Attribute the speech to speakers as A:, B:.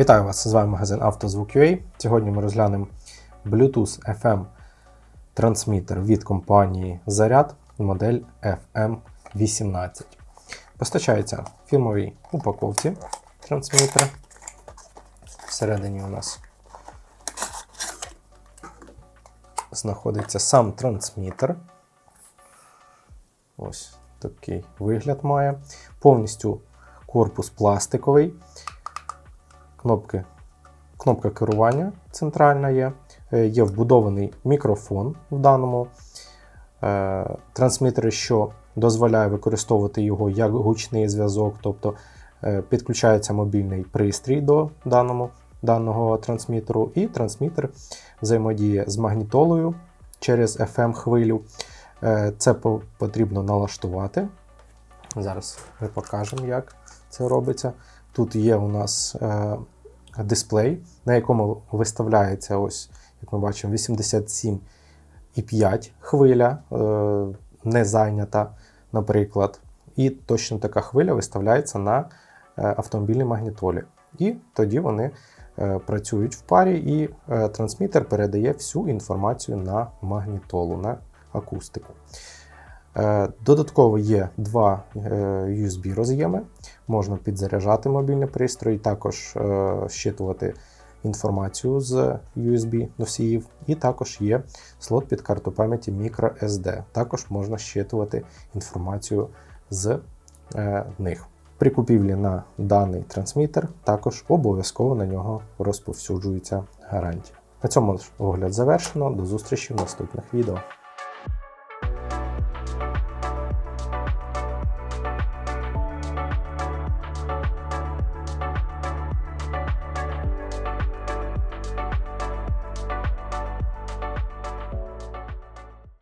A: Вітаю вас! З вами магазин «Автозвук.UA». Сьогодні ми розглянемо Bluetooth FM трансмітер від компанії Заряд модель FM18. Постачається фірмовій упаковці трансмітер. Всередині у нас знаходиться сам трансмітер. Ось такий вигляд має. Повністю корпус пластиковий. Кнопки, кнопка керування центральна є. Е, Є вбудований мікрофон в даному е, трансмітері, що дозволяє використовувати його як гучний зв'язок, тобто е, підключається мобільний пристрій до даному, даного трансмітеру, і трансмітер взаємодіє з магнітолою через FM-хвилю. Е, Це по- потрібно налаштувати. Зараз ми покажемо, як це робиться. Тут є у нас е, дисплей, на якому виставляється, ось, як ми бачимо, 87,5 хвиля, е, не зайнята, наприклад. І точно така хвиля виставляється на е, автомобільній магнітолі. І тоді вони працюють в парі, і трансмітер передає всю інформацію на магнітолу, на акустику. Додатково є два е, USB роз'єми. Можна підзаряджати мобільний пристрій, також е, щитувати інформацію з USB носіїв, і також є слот під карту пам'яті microSD. Також можна щитувати інформацію з е, них. При купівлі на даний трансмітер також обов'язково на нього розповсюджується гарантія. На цьому огляд завершено. До зустрічі в наступних відео.